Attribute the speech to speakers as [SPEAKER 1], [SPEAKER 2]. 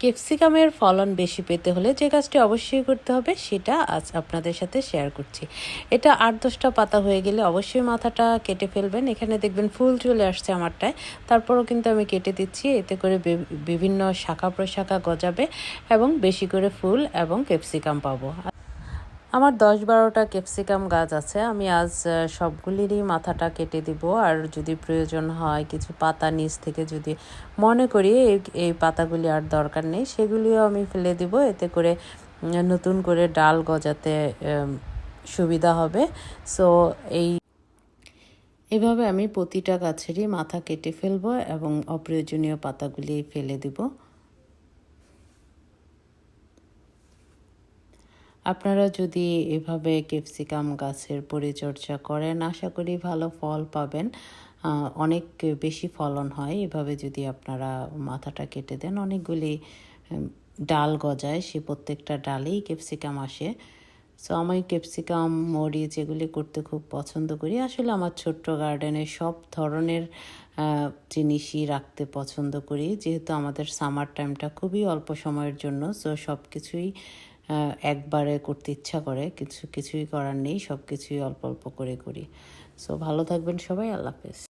[SPEAKER 1] ক্যাপসিকামের ফলন বেশি পেতে হলে যে কাজটি অবশ্যই করতে হবে সেটা আজ আপনাদের সাথে শেয়ার করছি। এটা আট দশটা পাতা হয়ে গেলে অবশ্যই মাথাটা কেটে ফেলবেন। এখানে দেখবেন ফুল চলে আসছে আমারটায়। তারপরও কিন্তু আমি কেটে দিচ্ছি। এতে করে বিভিন্ন শাখা প্রশাখা গজাবে এবং বেশি করে ফুল এবং ক্যাপসিকাম পাবো। আমার দশ বারোটা ক্যাপসিকাম গাছ আছে, আমি আজ সবগুলিরই মাথাটা কেটে দিব। আর যদি প্রয়োজন হয় কিছু পাতা নিচ থেকে যদি মনে করি এই এই পাতাগুলি আর দরকার নেই, সেগুলিও আমি ফেলে দিব। এতে করে নতুন করে ডাল গজাতে সুবিধা হবে। সো, এই এভাবে আমি প্রতিটা গাছেরই মাথা কেটে ফেলব এবং অপ্রয়োজনীয় পাতাগুলি ফেলে দিব। আপনারা যদি এভাবে ক্যাপসিকাম গাছের পরিচর্যা করেন, আশা করি ভালো ফল পাবেন। অনেক বেশি ফলন হয়। এভাবে যদি আপনারা মাথাটা কেটে দেন, অনেকগুলি ডাল গজায়, সে প্রত্যেকটা ডালেই ক্যাপসিকাম আসে। সো আমি ক্যাপসিকাম, মরিচ এগুলি করতে খুব পছন্দ করি। আসলে আমার ছোট্ট গার্ডেনে সব ধরনের জিনিসই রাখতে পছন্দ করি। যেহেতু আমাদের সামার টাইমটা খুবই অল্প সময়ের জন্য সো সব কিছুই একবারে করতে ইচ্ছা করে, কিছু, কিছুই করার নেই সব কিছুই অল্প অল্প করে করি। সো ভালো থাকবেন সবাই, আল্লাহ হাফেজ।